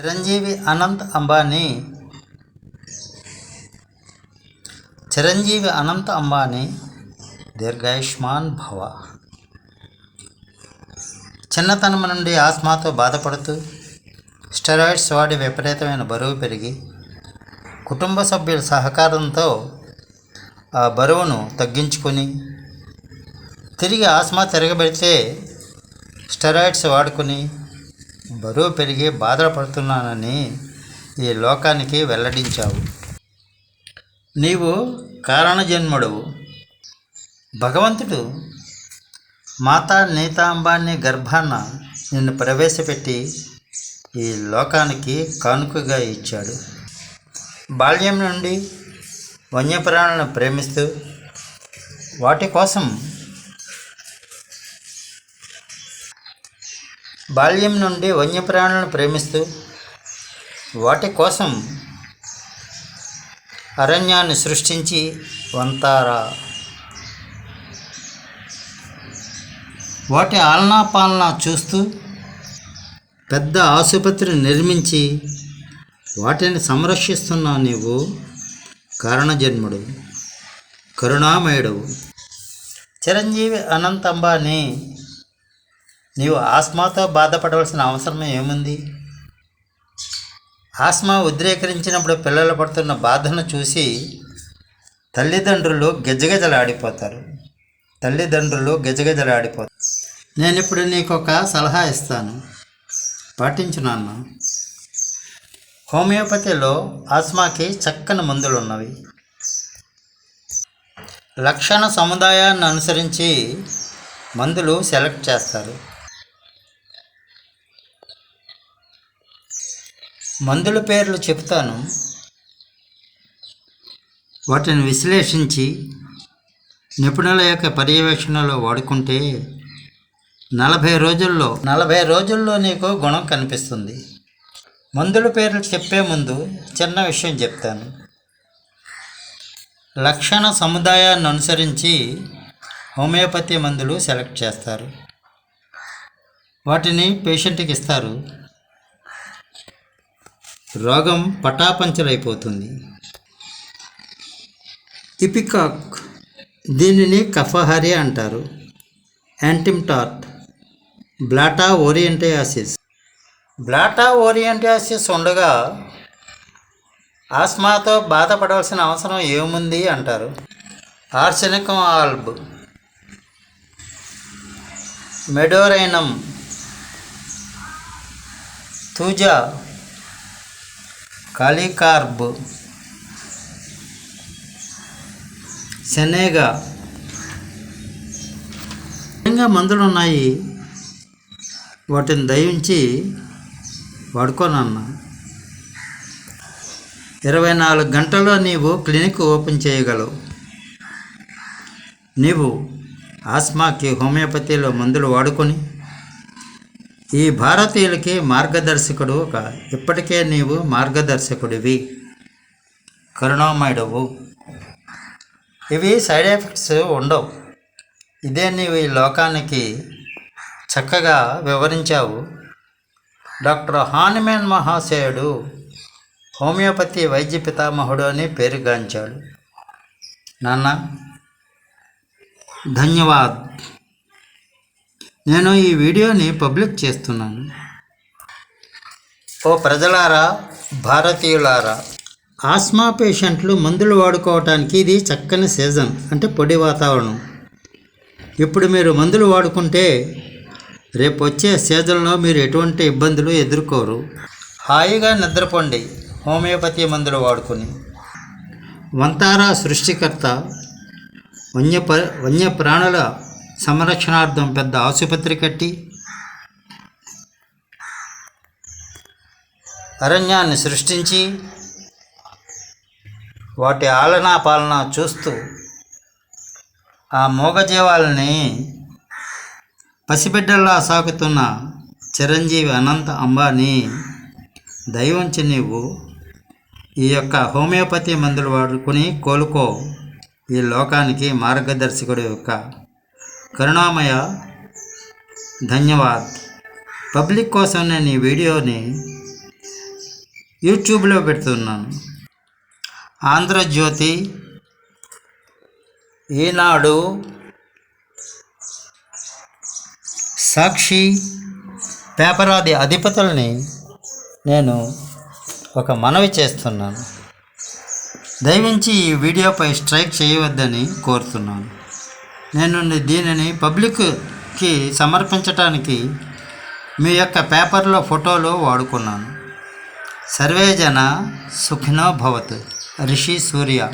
చిరంజీవి అనంత్ అంబానీ. చిరంజీవి అనంత్ అంబానీ దీర్ఘాయుష్మాన్ భవ. చిన్నతనం నుండి ఆస్మాతో బాధపడుతూ స్టెరాయిడ్స్ వాడి విపరీతమైన బరువు పెరిగి కుటుంబ సభ్యుల సహకారంతో ఆ బరువును తగ్గించుకొని తిరిగి ఆస్మా తిరగబెడితే స్టెరాయిడ్స్ వాడుకొని బరువు పెరిగి బాధలు పడుతున్నానని ఈ లోకానికి వెల్లడించావు. నీవు కారణజన్ముడవు. భగవంతుడు మాతా నీతాంబాన్ని గర్భాన నిన్ను ప్రవేశపెట్టి ఈ లోకానికి కానుకగా ఇచ్చాడు. బాల్యం నుండి వన్యప్రాణులను ప్రేమిస్తూ వాటి కోసం బాల్యం నుండి వన్యప్రాణులను ప్రేమిస్తూ వాటి కోసం అరణ్యాన్ని సృష్టించి వంతారా. వాటి ఆలనా పాలనా చూస్తూ పెద్ద ఆసుపత్రి నిర్మించి వాటిని సంరక్షిస్తున్నా నీవు కారణజన్ముడు కరుణామయుడు చిరంజీవి అనంత్ అంబానీ నీవు ఆస్మాతో బాధపడవలసిన అవసరం ఏముంది? ఆస్మా ఉద్రేకరించినప్పుడు పిల్లలు పడుతున్న బాధను చూసి తల్లిదండ్రులు గజగజలాడిపోతారు. తల్లిదండ్రులు గజగజలాడిపోతారు. నేను ఇప్పుడు నీకు ఒక సలహా ఇస్తాను. పాటించున్నాను హోమియోపతిలో ఆస్మాకి చక్కని మందులు ఉన్నవి లక్షణ సముదాయాన్ని అనుసరించి మందులు సెలెక్ట్ చేస్తారు. మందుల పేర్లు చెప్తాను. వాటిని విశ్లేషించి నిపుణుల యొక్క పర్యవేక్షణలో వాడుకుంటే నలభై రోజుల్లో నలభై రోజుల్లో నీకు గుణం కనిపిస్తుంది. మందుల పేర్లు చెప్పే ముందు చిన్న విషయం చెప్తాను. లక్షణ సముదాయాన్ని అనుసరించి హోమియోపతి మందులు సెలెక్ట్ చేస్తారు. వాటిని పేషెంట్కి ఇస్తారు. రోగం పటాపంచలైపోతుంది ఇపికాక్ దీనిని కఫహరి అంటారు. యాంటిమ్టార్ట్ బ్లాటా ఓరియంటయాసిస్. బ్లాటా ఓరియంటయాసిస్ ఉండగా ఆస్మాతో బాధపడవలసిన అవసరం ఏముంది అంటారు. ఆర్సెనికం ఆల్బ్ మెడోరైనం తూజా కాలికార్బ్ సెనేగా ఇంకా మందులు ఉన్నాయి. వాటిని దయించి వాడుకోనన్నా. ఇరవై నాలుగు గంటల్లో నీవు క్లినిక్ ఓపెన్ చేయగలవు. నీవు ఆస్మాకి హోమియోపతిలో మందులు వాడుకొని ఈ భారతీయులకి మార్గదర్శకుడు ఒక ఇప్పటికే నీవు మార్గదర్శకుడివి. కరుణామయుడవు. ఇవి సైడ్ ఎఫెక్ట్స్ ఉండవు. ఇదే నీవు ఈ లోకానికి చక్కగా వివరించావు. డాక్టర్ హానిమేన్ మహాశయుడు హోమియోపతి వైద్య పితామహుడు అని పేరుగాంచాడు. నాన్న ధన్యవాద్. నేను ఈ వీడియోని పబ్లిక్ చేస్తున్నాను. ఓ ప్రజలారా భారతీయులారా. ఆస్మా పేషెంట్లు మందులు వాడుకోవటానికి ఇది చక్కని సీజన్ అంటే పొడి వాతావరణం. ఇప్పుడు మీరు మందులు వాడుకుంటే రేపు వచ్చే సీజన్లో మీరు ఎటువంటి ఇబ్బందులు ఎదుర్కోరు. హాయిగా నిద్రపోండి హోమియోపతి మందులు వాడుకొని. వంతారా సృష్టికర్త వన్య వన్య ప్రాణుల సంరక్షణార్థం పెద్ద ఆసుపత్రి కట్టి అరణ్యాన్ని సృష్టించి వాటి ఆలనా పాలన చూస్తూ ఆ మూగజీవాలని పసిబిడ్డల్లా సాగుతున్న చిరంజీవి అనంత అంబానీ దైవంచి నీవు ఈ యొక్క హోమియోపతి మందులు వాడుకొని కోలుకో ఈ లోకానికి మార్గదర్శకుడు యొక్క కరుణామయ ధన్యవాద్. పబ్లిక్ కోసం నేను ఈ వీడియోని యూట్యూబ్లో పెడుతున్నాను. ఆంధ్రజ్యోతి ఈనాడు సాక్షి పేపరాది అధిపతుల్ని నేను ఒక మనవి చేస్తున్నాను. దయవించి ఈ వీడియోపై స్ట్రైక్ చేయవద్దని కోరుతున్నాను. నేను దీనిని పబ్లిక్కి సమర్పించటానికి మీ యొక్క పేపర్లో ఫోటోలు వాడుకున్నాను. సర్వేజన సుఖినో రిషి సూర్య.